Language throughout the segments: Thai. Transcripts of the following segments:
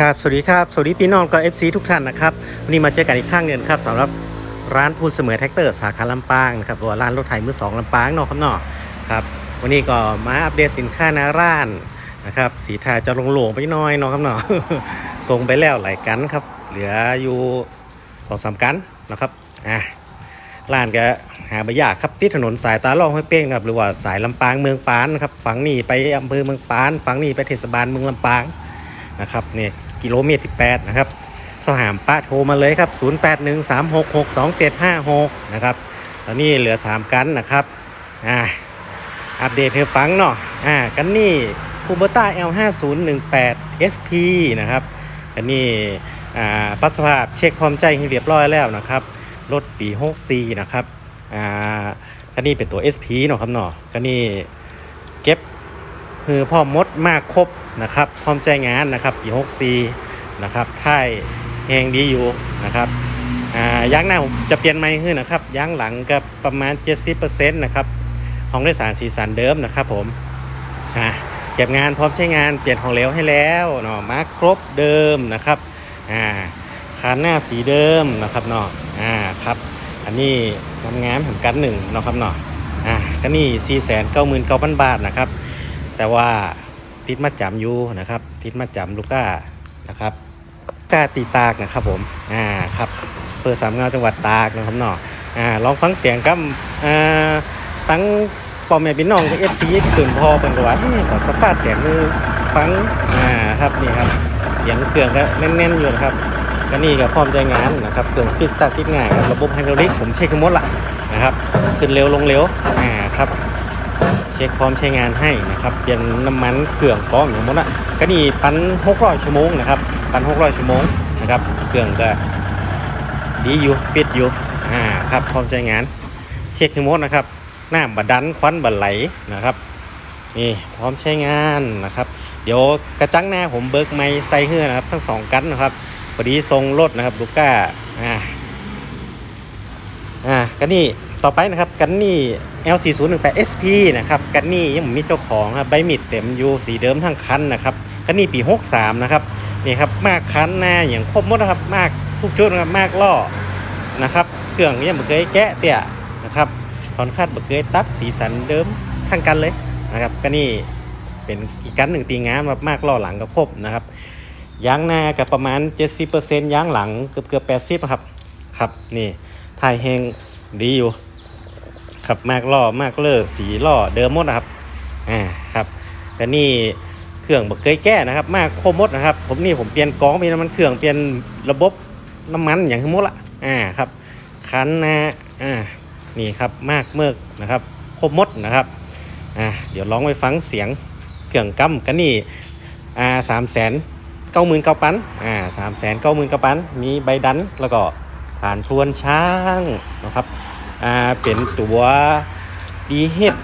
ครับสวัสดีครับสวัสดีพี่น้องกับ FC ทุกท่านนะครับวันนี้มาเจอกันอีกครั้งหนึ่งครับสำหรับร้านพูนเสมอแท็กเตอร์สาขาลำปางนะครับหรือว่าร้านรถไถมือสองลำปางนาะครับนาะครับวันนี้ก็มาอัปเดตสินค้านาร้านนะครับสีทาจะลงๆไปน้อยนาะครับนาะส่งไปแล้วหลายกันครับเหลืออยู่สองสามกันนะครับอะร้านก็หาบยากครับที่ถนนสายตาล่องห้วยเป้งครับหรือว่าสายลำปางเมืองปานนะครับฝั่งนี้ไปอำเภอเมืองปานฝั่งนี้ไปเทศบาลเมืองลำปางนะครับนี่ กิโลเมตรที่8นะครับสอบถามป้าโทรมาเลยครับ 0813662756 นะครับ ตอนนี้เหลือ 3 กันนะครับ อ่า อัปเดตให้ฟังเนาะ อ่า กันนี่คูเบต้า L5018 SP นะครับกันนี่ อ่าปัสภาพเช็คความใจให้เรียบร้อยแล้วนะครับ รถปี 64 นะครับ อ่ากันนี่เป็นตัว SP เนาะครับเนาะกันนี่เก็บ คือพ่อมดมากครบนะครับพร้อมใจงานนะครับปี64นะครับท่ายแหงดีอยู่นะครับอ่ายางหน้าผมจะเปลี่ยนไม้ขึ้นนะครับยางหลังก็ประมาณ 70%นะครับห้องโดยสารสีสันเดิมนะครับผมอ่าเก็บงานพร้อมใช้งานเปลี่ยนของเหลวให้แล้วเนาะมาครบเดิมนะครับอ่าคานหน้าสีเดิมนะครับเนาะอ่าครับอันนี้ทำงานเหมือนกันหนึ่งเนาะครับเนาะอ่าก็นี่4 9 9 0 0 0บาทนะครับ แต่ว่าติดมัดจำอยู่นะครับ ติดมัดจำลูก้านะครับก้าตีตากนะครับผมอ่าครับเปิดสามเงาจังหวัดตากนะครับเนาะอ่าลองฟังเสียงกับอ่าตั้งปอมแม่พี่น้องเอฟซีตื่นพอเป็นกว่าเฮ้ยขอสตาร์ทเสียงมือฟังอ่าครับนี่ครับเสียงเครื่องก็แน่นๆอยู่นะครับก็นี่ก็พร้อมใจงานนะครับเครื่องฟิสตาร์ทติดง่ายครับระบบไฮดรอลิกผมเช็คขึ้นหมดละนะครับขึ้นเร็วลงเร็วอ่าครับ เช็คพร้อมใช้งานให้นะครับเปลี่ยนน้ำมันเครื่องกรองอย่างหมดอะก็นี่ปัน600ชั่วโมงนะครับปัน600ชั่วโมงนะครับเครื่องก็ดีอยู่ฟิตอยู่อ่าครับพร้อมใช้งาน เช็คทั้งหมดนะครับหน้าบัดดันควันบัดไหลนะครับนี่พร้อมใช้งานนะครับ เดี๋ยวกระจังหน้าผมเบิกไม้ใส่เฮือนะครับ ทั้งสองกันนะครับพอดีทรงรถนะครับลูก้าอ่าอ่าก็นี่ ต่อไปนะครับกันนี่ L4018 SP นะครับกันนี่ยังมีเจ้าของครับใบมิดเต็มอยู่สีเดิมทั้งคันนะครับกันนี่ปี 63 นะครับนี่ครับมากคันหน้าอย่างครบหมดนะครับมากทุกจุดนะครับมากล่อนะครับเครื่องยังไม่เคยแกะเตี่ยนะครับตอนคาดไม่เคยตัดสีสันเดิมทั้งกันเลยนะครับกันนี่เป็นอีกกันหนึ่งตีงามแบบมากล่อหลังก็ครบนะครับยางหน้ากับประมาณ 70%ยางหลังเกือบเกือบ80นะครับครับนี่ถ่ายแหงดีอยู่ ครับมากล่อมากเลิกสีล่อเดิมหมดนะครับอ่าครับแต่นี่เครื่องบกเคยแก้นะครับ มากโคมดนะครับ ผมนี่ผมเปลี่ยนกองเปลี่ยนน้ำมันเครื่องเปลี่ยนระบบน้ำมันอย่างทั้งหมดละอ่าครับคันนะอ่านี่ครับมากเมือกนะครับโคมดนะครับอ่าเดี๋ยวลองไปฟังเสียงเครื่องกำกันนี่อ่าสามแสนเก้าหมื่นเก้าพันอ่าสามแสนเก้าหมื่นเก้าพันมีใบดันแล้วก็ผ่านพรวนช้างนะครับ อ่าเป็นตัวดีเฮด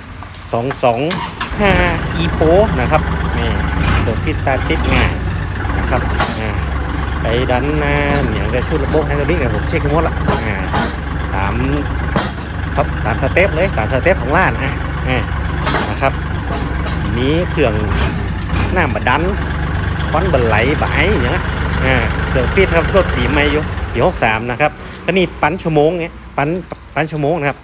สองสองห้าอีโปนะครับนี่ตัวพิสตาติดง่ายนะครับอ่าไปดันนะอย่างกระชุดระบบไฮดรอลิกเนี่ยผมเช็คทั้งหมดละอ่าตามสตามสเต็ปเลยตามสเต็ปของร้านอะอ่านะครับมีเครื่องหน้าบัดดันควันบันไหลบายอย่างเงี้ยอ่าเครื่องปิดครับรถปีใหม่อยู่ปีหกสามนะครับก็นี่ปั้นชั่วโมงเงี้ย ปั้นปั้นชั่วโมงนะครับ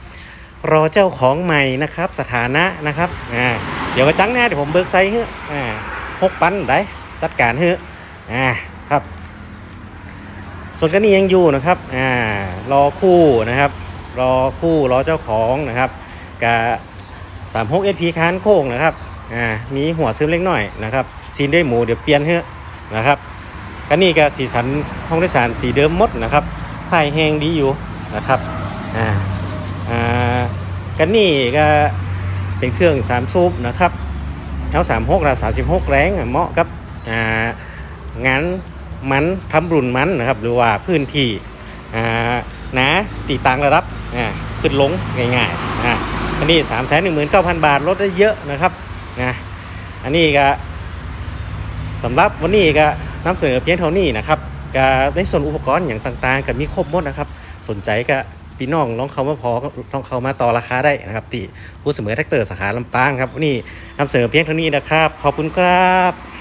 รอเจ้าของใหม่นะครับ สถานะนะครับอ่าเดี๋ยวกระจังแน่เดี๋ยวผมเบิกไซส์เฮ้ออ่าหกปั้นได้จัดการเฮ้ออ่าครับ ส่วนกันนี้ยังอยู่นะครับอ่ารอคู่นะครับ รอคู่รอเจ้าของนะครับกับสามหกเอพีค้านโค้งนะครับอ่ามีหัวซึมเล็กหน่อยนะครับซีนด้วยหมูเดี๋ยวเปลี่ยนเฮ้อนะครับกันนี่ก็สีสันห้องโดยสารสีเดิมหมดนะครับไผ่แห้งดีอยู่นะครับ อ่าอ่ากันนี่ก็เป็นเครื่อง3ซูปนะครับ L36 ระ36แรงเหมาะกับอ่างานมันทำรุนมันนะครับ หรือว่าพื้นที่อ่านะตีต่างระดับอ่าขึ้นลงง่ายๆอ่าอันนี้3 1 9 0 0 0บาทลดได้เยอะนะครับนะอันนี้ก็สำหรับวันนี้ก็นำเสนอเพียงเท่านี้นะครับก็ในส่วนอุปกรณ์อย่างต่างๆ ก็มีครบหมดนะครับ สนใจก็ พี่น้องลองเขามาพอลองเขามาต่อราคาได้นะครับที่ผู้เสมอแท็กเตอร์สาขาลำปางครับนี่นำเสนอเพียงเท่านี้นะครับ ขอบคุณครับ